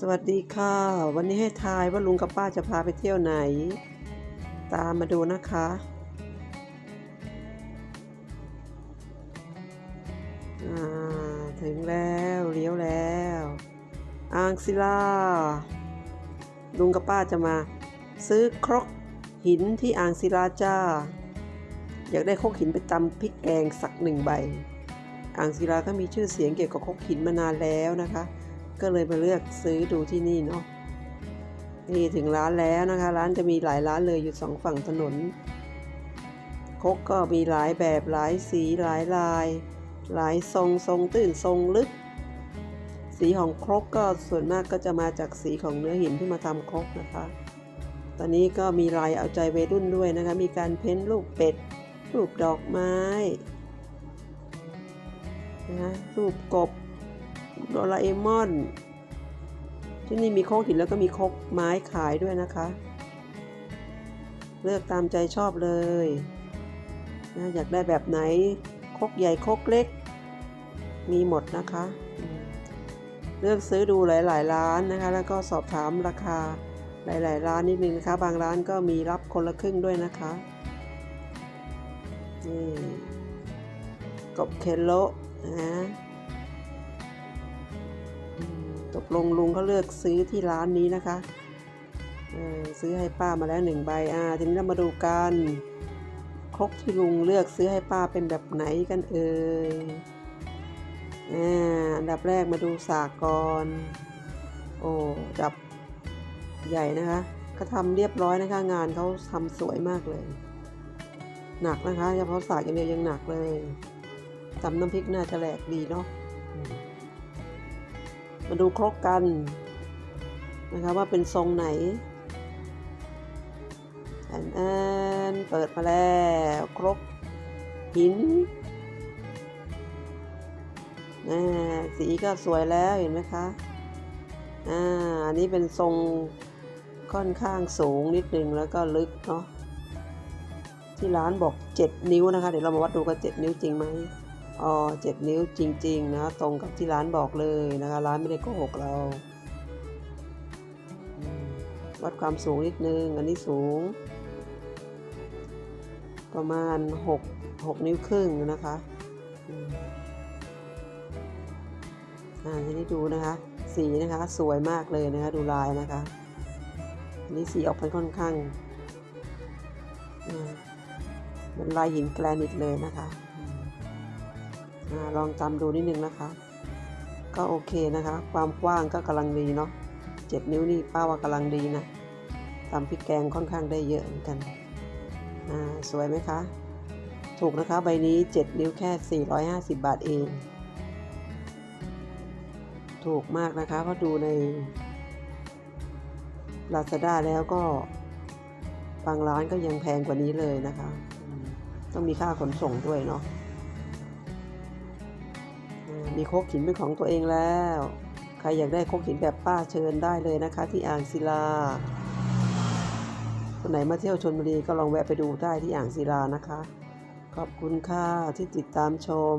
สวัสดีค่ะ วันนี้ให้ทายว่าลุงกับป้าจะพาไปเที่ยวไหน ตามมาดูนะคะ ถึงแล้วเลี้ยวแล้วอ่างศิลา ลุงกับป้าจะมา ซื้อครกหินที่อ่างศิลาจ้า อยากได้ครกหินไปตำพริกแกงสักหนึ่งใบ อ่างศิลาก็มีชื่อเสียงเกี่ยวกับครกหินมานานแล้วนะคะ ก็เลยมาเลือกซื้อดูที่นี่เนาะนี่ถึงร้านแล้วนะคะ ร้านจะมีหลายร้านเลยอยู่สองฝั่งถนนครกก็มีหลายแบบหลายสีหลายลาย หลายทรงทรงตื้นทรงลึก สีของครกก็ส่วนมากก็จะมาจากสีของเนื้อหินที่มาทำครกนะคะ ตอนนี้ก็มีลายเอาใจวัยรุ่นด้วยนะคะ มีการเพ้นรูปเป็ด รูปดอกไม้นะรูปกบ โดราเอมอน ที่นี่มีโคกหินแล้วก็มีโคกไม้ขายด้วยนะคะ เลือกตามใจชอบเลยนะอยากได้แบบไหนโคกใหญ่โคกเล็ก มีหมดนะคะ เลือกซื้อดูหลาย ๆ ร้านนะคะ แล้วก็สอบถามราคาหลาย ๆ ร้านนิดนึงนะคะ บางร้านก็มีรับคนละครึ่งด้วยนะคะนี่กบเคโลนะ กลงลุงก็เลือกซื้อที่ร้านนี้นะคะซื้อให้ป้ามาแล้วหนึ่งใบอ่าทีนี้เรามาดูกันครกที่ลุงเลือกซื้อให้ป้าเป็นแบบไหนกันเอ่ยอ่าอันดับแรกมาดูสากก่อนโอ้จับใหญ่นะคะก็ทำเรียบร้อยนะคะงานเขาทำสวยมากเลย หนักนะคะเฉพาะสากอย่างเดียวยังหนักเลยตำน้ำพริกน่าจะแหลกดีเนาะ มาดูครกกันนะคะว่าเป็นทรงไหนแอนแอนเปิดมาแล้วครกหินอ่าสีก็สวยแล้วเห็นไหมคะอ่าอันนี้เป็นทรงค่อนข้างสูงนิดนึงแล้วก็ลึกเนาะที่ร้านบอก 7 นิ้วนะคะ เดี๋ยวเรามาวัดดูกัน7นิ้วจริงไหม อ๋อเจ็ดนิ้วจริง ๆ นะ ตรงกับที่ร้านบอกเลยนะคะ ร้านไม่ได้โกหกเรา วัดความสูงนิดนึง อันนี้สูง ประมาณหกหกนิ้วครึ่งนะคะอืมอ่าทีนี้ดูนะคะ สีนะคะ สวยมากเลยนะคะ ดูลายนะคะ อันนี้สีออกเป็นค่อนข้างอ่าเป็นลายหินแกรนิตเลยนะคะ ลองจำดูนิดนึงนะคะ ก็โอเคนะคะ ความกว้างก็กำลังดีเนาะเจ็ดนิ้วนี่ป้าว่ากำลังดีนะทำพริกแกงค่อนข้างได้เยอะเหมือนกันสวยไหมคะ ถูกนะคะใบนี้ 7 นิ้วแค่ 450 บาทเอง ถูกมากนะคะเพราะดูใน Lazada แล้วก็บางร้านก็ยังแพงกว่านี้เลยนะคะ ต้องมีค่าขนส่งด้วยเนาะ มีโคกหินเป็นของตัวเองแล้ว ใครอยากได้โคกหินแบบป้าเชิญได้เลยนะคะ ที่อ่างศิลาคนไหนมาเที่ยวชนบุรีก็ลองแวะไปดูได้ที่อ่างศิลานะคะ ขอบคุณค่ะที่ติดตามชม